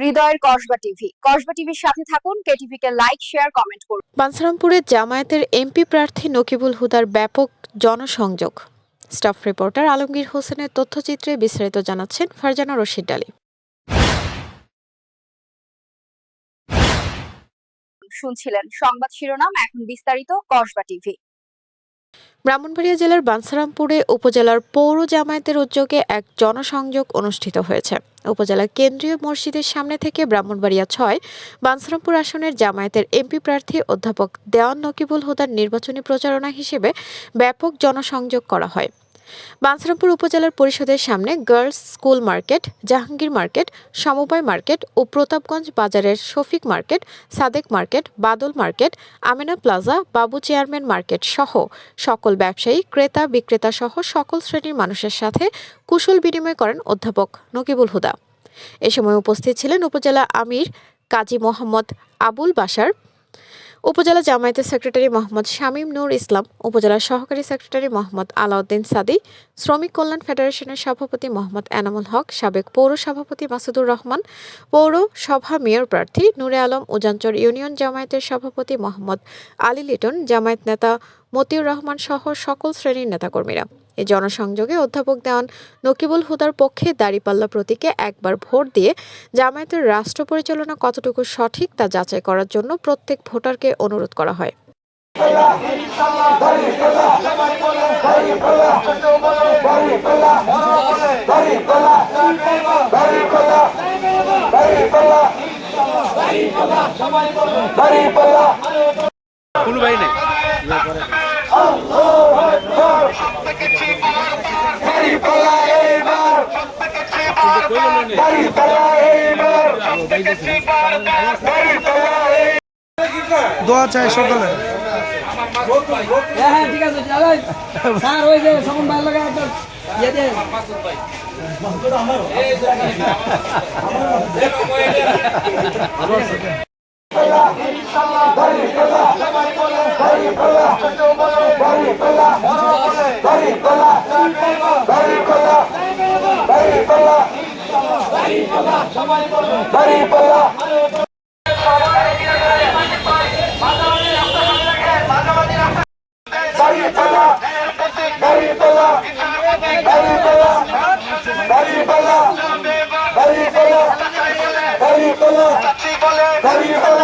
হৃদয়ের কসবা টিভি। কসবা টিভির সাথে থাকুন কেটিভি কে লাইক শেয়ার কমেন্ট করুন। বানসারামপুরে জামায়াতের এমপি প্রার্থী নকিবুল হুদার ব্যাপক জনসংযোগ। স্টাফ রিপোর্টার আলমগীর হোসেনের তথ্যচিত্রে বিস্তারিত জানাচ্ছেন ফারজানা রশিদ আলী। শুনছিলেন সংবাদ শিরোনাম এখন বিস্তারিত কসবা টিভি। ব্রাহ্মণবাড়িয়া জেলার বানসারামপুরে উপজেলার পৌর জামায়াতের উদ্যোগে এক জনসংযোগ অনুষ্ঠিত হয়েছে। উপজেলার কেন্দ্রীয় মসজিদের সামনে থেকে ব্রাহ্মণবাড়িয়া ছয়, বানসারামপুর আসনের জামায়াতের এমপি প্রার্থী অধ্যাপক দেওয়ান নকিবুল হুদার নির্বাচনী প্রচারণা হিসেবে ব্যাপক জনসংযোগ করা হয়। বানসারামপুর উপজেলার পরিষদের সামনে girls school market, Jahangir market, সমবায় মার্কেট ও প্রতাপগঞ্জ বাজারের Shafiq market, Sadek market, Badal market, Amena plaza, Babu chairman market সহ সকল ব্যবসায়ী, ক্রেতা, বিক্রেতা সহ সকল শ্রেণির মানুষের সাথে কুশল বিনিময় করেন অধ্যাপক নকিবুল হুদা। এ সময় উপস্থিত ছিলেন উপজেলা আমির কাজী মোহাম্মদ আবুল বাশার উপজেলা জামায়াতের সেক্রেটারি মোহাম্মদ শামীম নূর ইসলাম, উপজেলা সহকারী সেক্রেটারি মোহাম্মদ আলাউদ্দিন সাদি, শ্রমিক কল্যাণ ফেডারেশনের সভাপতি মোহাম্মদ এনামুল হক, সাবেক পৌর সভাপতি মাসুদুর রহমান, পৌর সভা মেয়র প্রার্থী নূরে আলম, উজানচর ইউনিয়ন জামায়াতের সভাপতি মোহাম্মদ আলী লিটন, জামায়াত নেতা মতিউর রহমান সহ সকল শ্রেণির নেতাকর্মীরা। এই জনসংযোগে অধ্যাপক দেওয়ান নকিবুল হুদার পক্ষে দাঁড়িপাল্লা প্রতীকে একবার ভোট দিয়ে জামায়াতের রাষ্ট্র পরিচালনা কতটুকু সঠিক তা যাচাই করার জন্য প্রত্যেক ভোটারকে অনুরোধ করা হয়। কোনো ভাই নেই। দোয়া চাই সকালে। হ্যাঁ হ্যাঁ ঠিক আছে। স্যার ওই যে সমন ভাই লাগা দিয়ে